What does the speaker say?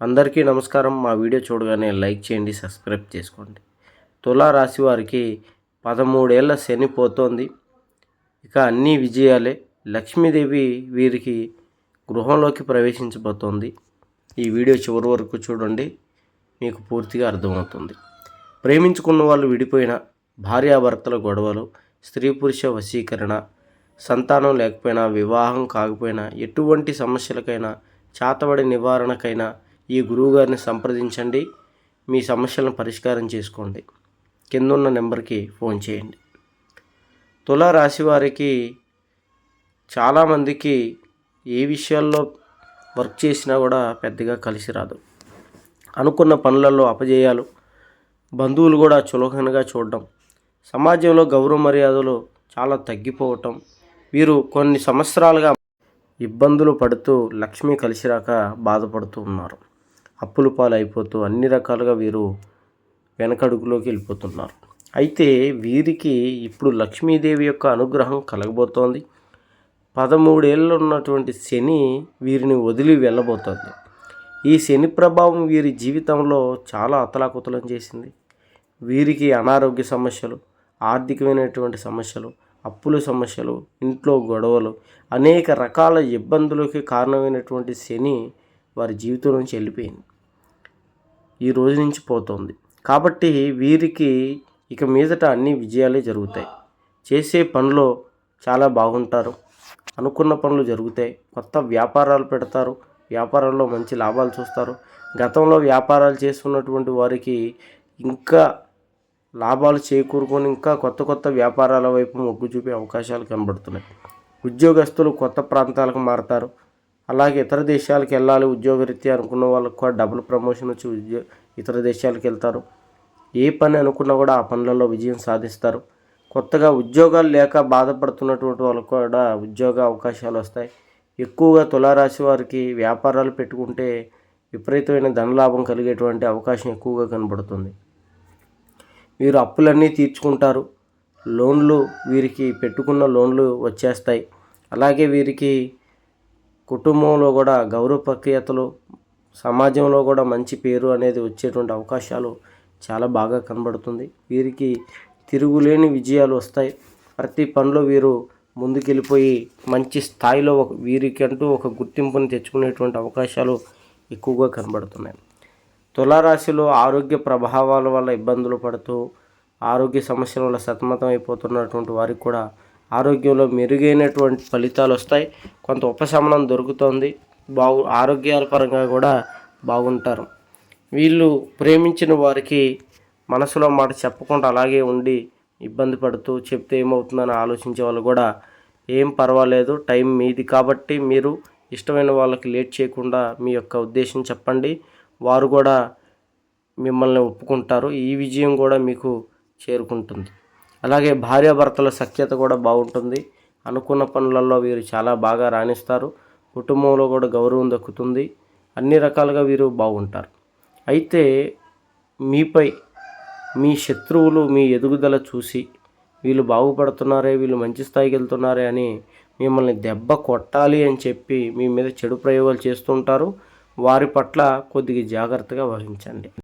అందరికీ నమస్కారం. మా వీడియో చూడగానే లైక్ చేయండి సబ్స్క్రైబ్ చేసుకోండి. తులా రాశి వారికి పదమూడేళ్ళ శని పోతోంది. ఇక అన్నీ విజయాలే. లక్ష్మీదేవి వీరికి గృహంలోకి ప్రవేశించబోతోంది. ఈ వీడియో చివరి వరకు చూడండి. మీకు పూర్తిగా అర్థమవుతుంది. ప్రేమించుకున్న వాళ్ళు విడిపోయిన భార్యాభర్తల గొడవలు స్త్రీ పురుష వశీకరణ సంతానం లేకపోయినా వివాహం కాకపోయినా ఎటువంటి సమస్యలకైనా చాతబడి నివారణకైనా ఈ గురువుగారిని సంప్రదించండి. మీ సమస్యలను పరిష్కారం చేసుకోండి. కిందున్న నెంబర్కి ఫోన్ చేయండి. తులా రాశి వారికి చాలామందికి ఏ విషయాల్లో వర్క్ చేసినా కూడా పెద్దగా కలిసి రాదు. అనుకున్న పనులలో అపజయాలు బంధువులు కూడా చులకనగా చూడడం సమాజంలో గౌరవ మర్యాదలు చాలా తగ్గిపోవటం వీరు కొన్ని సంవత్సరాలుగా ఇబ్బందులు పడుతూ లక్ష్మి కలిసి రాక బాధపడుతూ ఉన్నారు. అప్పులు పాలు అయిపోతూ అన్ని రకాలుగా వీరు వెనకడుగులోకి వెళ్ళిపోతున్నారు. అయితే వీరికి ఇప్పుడు లక్ష్మీదేవి యొక్క అనుగ్రహం కలగబోతోంది. పదమూడేళ్ళు ఉన్నటువంటి శని వీరిని వదిలి వెళ్ళబోతోంది. ఈ శని ప్రభావం వీరి జీవితంలో చాలా అతలాకుతలం చేసింది. వీరికి అనారోగ్య సమస్యలు ఆర్థికమైనటువంటి సమస్యలు అప్పుల సమస్యలు ఇంట్లో గొడవలు అనేక రకాల ఇబ్బందులకి కారణమైనటువంటి శని వారి జీవితం నుంచి వెళ్ళిపోయింది. ఈ రోజు నుంచి పోతుంది. కాబట్టి వీరికి ఇక మీదట అన్ని విజయాలే జరుగుతాయి. చేసే పనిలో చాలా బాగుంటారు. అనుకున్న పనులు జరుగుతాయి. కొత్త వ్యాపారాలు పెడతారు. వ్యాపారంలో మంచి లాభాలు చూస్తారు. గతంలో వ్యాపారాలు చేస్తున్నటువంటి వారికి ఇంకా లాభాలు చేకూరుకొని ఇంకా కొత్త కొత్త వ్యాపారాల వైపు మొగ్గు చూపే అవకాశాలు కనబడుతున్నాయి. ఉద్యోగస్తులు కొత్త ప్రాంతాలకు మారతారు. అలాగే ఇతర దేశాలకు వెళ్ళాలి ఉద్యోగరీత్యా అనుకున్న వాళ్ళకు కూడా డబుల్ ప్రమోషన్ వచ్చి ఉద్యో ఇతర దేశాలకు వెళ్తారు. ఏ పని అనుకున్నా కూడా ఆ పనులలో విజయం సాధిస్తారు. కొత్తగా ఉద్యోగాలు లేక బాధపడుతున్నటువంటి వాళ్ళకు కూడా ఉద్యోగ అవకాశాలు వస్తాయి. ఎక్కువగా తులారాశి వారికి వ్యాపారాలు పెట్టుకుంటే విపరీతమైన ధనలాభం కలిగేటువంటి అవకాశం ఎక్కువగా కనబడుతుంది. వీరు అప్పులన్నీ తీర్చుకుంటారు. లోన్లు వీరికి పెట్టుకున్న లోన్లు వచ్చేస్తాయి. అలాగే వీరికి కుటుంబంలో కూడా గౌరవ ప్రక్రియతలు సమాజంలో కూడా మంచి పేరు అనేది వచ్చేటువంటి అవకాశాలు చాలా బాగా కనబడుతుంది. వీరికి తిరుగులేని విజయాలు వస్తాయి. ప్రతి పనిలో వీరు ముందుకెళ్ళిపోయి మంచి స్థాయిలో ఒక వీరికంటూ ఒక గుర్తింపుని తెచ్చుకునేటువంటి అవకాశాలు ఎక్కువగా కనబడుతున్నాయి. తులారాశిలో ఆరోగ్య ప్రభావాల వల్ల ఇబ్బందులు పడుతూ ఆరోగ్య సమస్యల వల్ల సతమతం అయిపోతున్నటువంటి వారికి కూడా ఆరోగ్యంలో మెరుగైనటువంటి ఫలితాలు వస్తాయి. కొంత ఉపశమనం దొరుకుతుంది. బాగు ఆరోగ్యాల పరంగా కూడా బాగుంటారు. వీళ్ళు ప్రేమించిన వారికి మనసులో మాట చెప్పకుండా అలాగే ఉండి ఇబ్బంది పడుతూ చెప్తే ఏమవుతుందని ఆలోచించే వాళ్ళు కూడా ఏం పర్వాలేదు. టైం మీది కాబట్టి మీరు ఇష్టమైన వాళ్ళకి లేట్ చేయకుండా మీ యొక్క ఉద్దేశం చెప్పండి. వారు కూడా మిమ్మల్ని ఒప్పుకుంటారు. ఈ విజయం కూడా మీకు చేరుకుంటుంది. అలాగే భార్యాభర్తల సఖ్యత కూడా బాగుంటుంది. అనుకున్న పనులలో వీరు చాలా బాగా రాణిస్తారు. కుటుంబంలో కూడా గౌరవం దక్కుతుంది. అన్ని రకాలుగా వీరు బాగుంటారు. అయితే మీపై మీ శత్రువులు మీ ఎదుగుదల చూసి వీళ్ళు బాగుపడుతున్నారే వీళ్ళు మంచి స్థాయికి వెళ్తున్నారే అని మిమ్మల్ని దెబ్బ కొట్టాలి అని చెప్పి మీ మీద చెడు ప్రయోగాలు చేస్తుంటారు వారి పట్ల కొద్దిగా జాగ్రత్తగా వహించండి.